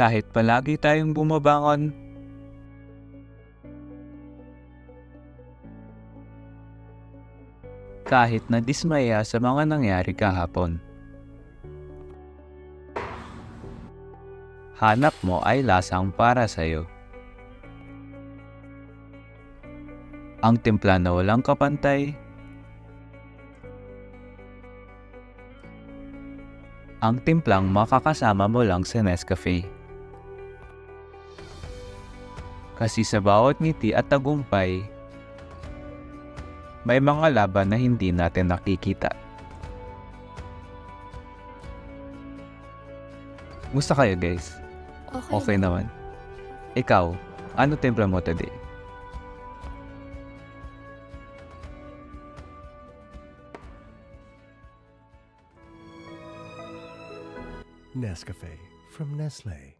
Kahit palagi tayong bumabangon, kahit na dismaya sa mga nangyari kahapon. Hanap mo ay lasang para sa'yo. Ang timpla na walang kapantay, ang timplang makakasama mo lang sa Nescafe. Kasi sa bawat ngiti at tagumpay, may mga laban na hindi natin nakikita. Musta kayo guys? Okay. Okay naman. Ikaw, ano timpla mo today? Nescafe from Nestle.